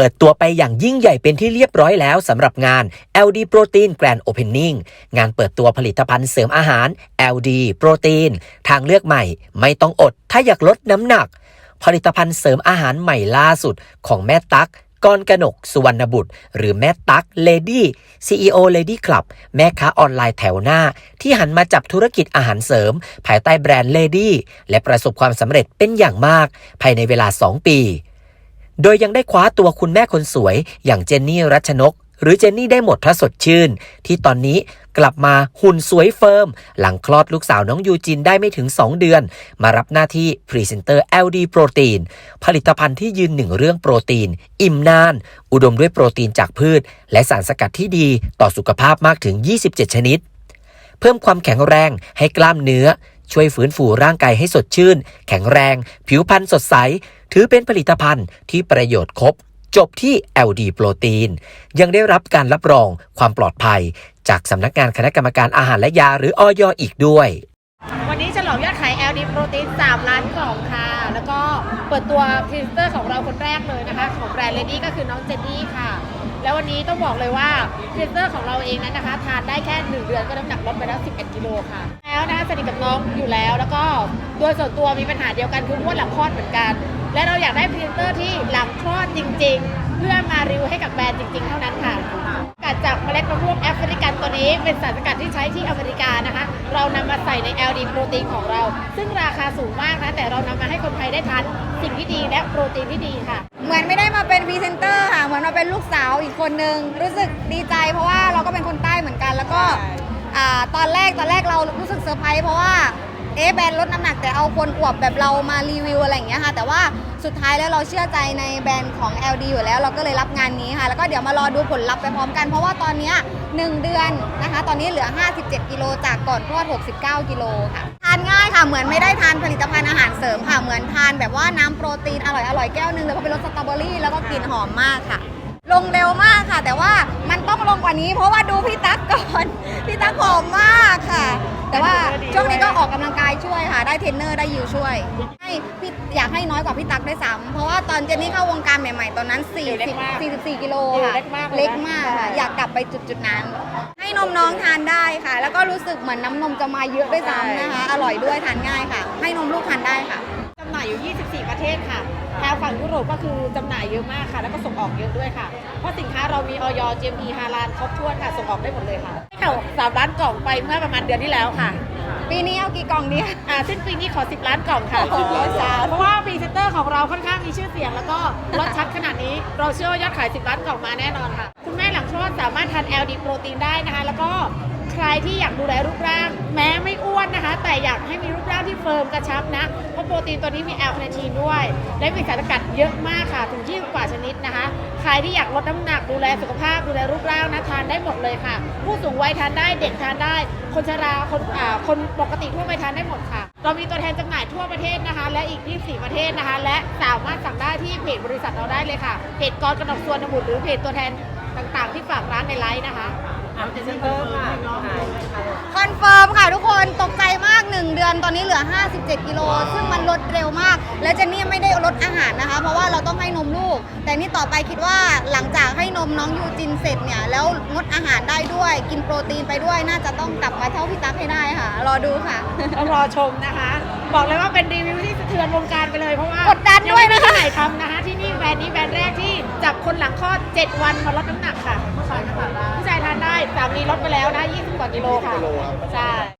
ปิดตัวไปอย่างยิ่งใหญ่เป็นที่เรียบร้อยแล้วสำหรับงาน LD Protein Grand Opening งานเปิดตัวผลิตภัณฑ์เสริมอาหาร LD Protein ทางเลือกใหม่ ไม่ต้องอดถ้าอยากลดน้ำหนัก ผลิตภัณฑ์เสริมอาหารใหม่ล่าสุดของแม่ตั๊กกรกนก สุวรรณบุตร หรือแม่ตั๊กเลดี้ CEO Lady Club แม่ค้าออนไลน์แถวหน้า ที่หันมาจับธุรกิจอาหารเสริม ภายใต้แบรนด์ Lady และประสบความสำเร็จเป็นอย่างมาก ภายในเวลา 2 ปี โดยยังได้คว้าตัวคุณแม่คนสวย อย่างเจนนี่รัชนก หรือเจนนี่ได้หมดถ้าสดชื่น ที่ตอนนี้กลับมาหุ่นสวยเฟิร์ม หลังคลอดลูกสาวน้องยูจินได้ไม่ถึง 2 เดือน มารับหน้าที่พรีเซนเตอร์ LD โปรตีนผลิตภัณฑ์ที่ยืนหนึ่งเรื่องโปรตีน อิ่มนาน อุดมด้วยโปรตีนจากพืช และสารสกัดที่ดีต่อสุขภาพมากถึง 27 ชนิด เพิ่มความแข็งแรงให้กล้ามเนื้อ ช่วยฟื้นฟูร่างกายให้สดชื่น แข็งแรง ผิวพรรณสดใส ถือเป็นผลิตภัณฑ์ที่ประโยชน์ครบ จบที่ LD โปรตีน ยังได้รับการรับรองความปลอดภัย จากสำนักงานคณะกรรมการอาหารและยาหรืออยอีกด้วย วันนี้ฉลองยอดขาย LD โปรตีน 3 ล้านกล่องค่ะ แล้วก็เปิดตัวพรีเซนเตอร์ของเราคนแรกเลยนะคะ ของแบรนด์เลดี้ก็คือน้องเจนนี่ค่ะ แล้ววันนี้ต้องบอกเลยว่าพรีเซนเตอร์ของเราเองนั้นนะคะ ทานได้แค่ 1 เดือนก็น้ำหนักลดไปแล้ว 11 กิโลค่ะ นะคะสนิทกับน้องอยู่แล้ว แล้วก็โดยส่วนตัวมีปัญหาเดียวกันคืออ้วนหลังคลอดเหมือนกัน และเราอยากได้พรีเซนเตอร์ที่หลังคลอดจริง ๆ เพื่อมารีวิวให้กับแบรนด์จริง ๆ เท่านั้นค่ะสกัดจากเมล็ดมะม่วงแอฟริกันตัวนี้เป็นสารสกัดที่ใช้ที่อเมริกานะคะ เรานำมาใส่ใน LD โปรตีนของเรา ซึ่งราคาสูงมากนะแต่เรานำมาให้คนไทยได้ทานสิ่งที่ดีและโปรตีนที่ดีค่ะ เหมือนไม่ได้มาเป็นพรีเซนเตอร์ค่ะ เหมือนมาเป็นลูกสาวอีกคนนึง รู้สึกดีใจเพราะว่าเราก็เป็นคนใต้เหมือนกัน แล้วก็ อ่าตอนแรกตอนแรกเรารู้สึกเซอร์ไพรส์เพราะว่าเอ๊ะแบรนด์ลดน้ำหนักแต่เอาคนอวบแบบเรามารีวิวอะไรอย่างเงี้ยค่ะ แต่ว่าสุดท้ายแล้วเราเชื่อใจในแบรนด์ของ LD อยู่แล้ว เราก็เลยรับงานนี้ค่ะ แล้วก็เดี๋ยวมารอดูผลลัพธ์ไปพร้อมกัน เพราะว่าตอนเนี้ยหนึ่งเดือนนะคะ ตอนนี้เหลือ 57 กิโลจากก่อนคลอด 69 กิโลค่ะ ทานง่ายค่ะ เหมือนไม่ได้ทานผลิตภัณฑ์อาหารเสริมค่ะ เหมือนทานแบบว่าน้ำโปรตีนอร่อยอร่อยแก้วหนึงแล้วก็เป็นรสสตรอเบอรี่แล้วก็กลิ่นหอมมากค่ะ ลงเร็วมากค่ะ แต่ว่ามันต้องลงกว่านี้ เพราะว่าดูพี่ตั๊กก่อน พี่ตั๊ก ช่วงนี้ก็ออกกำลังกายช่วยค่ะ ได้เทรนเนอร์ได้ยิวช่วย ให้พี่อยากให้น้อยกว่าพี่ตั๊กได้วยซ้ำเพราะว่าตอนเจนนี่เข้าวงการใหม่ๆ ตอนนั้นเล็กมาก40 44 กิโลค่ะ เล็กมากเลยนะเล็กมากค่ะ อยากกลับไปจุดๆนั้น ให้นมน้องทานได้ค่ะ แล้วก็รู้สึกเหมือนน้ำนมจะมาเยอะด้วยซ้ำนะคะ อร่อยด้วยทานง่ายค่ะ ให้นมลูกทานได้ค่ะจำหน่ายอยู่ 24 ประเทศค่ะแถวฝั่งยุโรปก็คือจำหน่ายเยอะมากค่ะ แล้วก็ส่งออกเยอะด้วยค่ะ เพราะสินค้าเรามีออย GMP ฮาลาลครบถ้วนค่ะ ส่งออกได้หมดเลยค่ะให้ข่าวสามล้านกล่องไปเมื่อประมาณเดือนที่แล้วค่ะปีนี้เอากี่กล่องดีคะอ่าสิ้นปีนี้ขอ 10 ล้านกล่องค่ะโอ้โหสาธุเพราะว่าพรีเซนเตอร์ของเราค่อนข้างมีชื่อเสียง แล้วก็รสชัดขนาดนี้ เราเชื่อว่ายอดขาย 10 ล้านกล่องมาแน่นอนค่ะ คุณแม่หลังคลอดสามารถทาน LD โปรตีนได้นะคะ แล้วก็ใค รที่อยากดูแลรูปร่าง แม้ไม่อ้วนนะคะ แต่อยากให้มีรูปร่างที่เฟิร์มกระชับนะเพราะโปรตีนตัวนี้มีแอลคาเนทีนด้วย และมีสารสกัดเยอะมากค่ะถึงที่กว่าชนิดนะคะ ใครที่อยากลดน้ำหนักดูแลสุขภาพดูแลรูปร่างนะทานได้หมดเลยค่ะ ผู้สูงวัยทานได้เด็กทานได้ คนชราคนคนปกติทั่วไปทานได้หมดค่ะ เรามีตัวแทนจำหน่ายทั่วประเทศนะคะ และอีก 24 ประเทศนะคะ และสามารถสั่งได้ที่เพจบริษัทเราได้เลยค่ะเพจกรกนกส่วนบุตรหรือเพจตัวแทนต่างๆ ที่ฝากร้านในไลน์นะคะเอาเจนเตอร์ค่ะ คอนเฟิร์มค่ะทุกค นตกใจมาก 1 เดือนตอนนี้เหลือ 57 กิโล ซึ่งมันลดเร็วมาก และเจนนี่ไม่ได้ลดอาหารนะคะ เพราะว่าเราต้องให้นมลูก แต่นี่ต่อไปคิดว่าหลังจากให้นมน้องยูจินเสร็จเนี่ยแล้วงดอาหารได้ด้วย กินโปรตีนไปด้วยน่าจะต้องกลับมาเท่าพี่ตั๊กให้ได้ค่ะ รอดูค่ะ ต้องรอชมนะคะ บอกเลยว่าเป็นรีวิวที่สะเทือนวงการไปเลยเพราะว่ากดดันด้วยนะคะงไม่มีที่ไหนทำนะคะ ที่นี่แบรนด์นี้แบรนด์แรกที่จับคนหลังคลอด 7 วันมาลดน้ำหนักค่ะผู้ชายทานได้ผู้ชายทานได้สามีลดไปแล้วนะ20กว่ากิโลค่ะใช่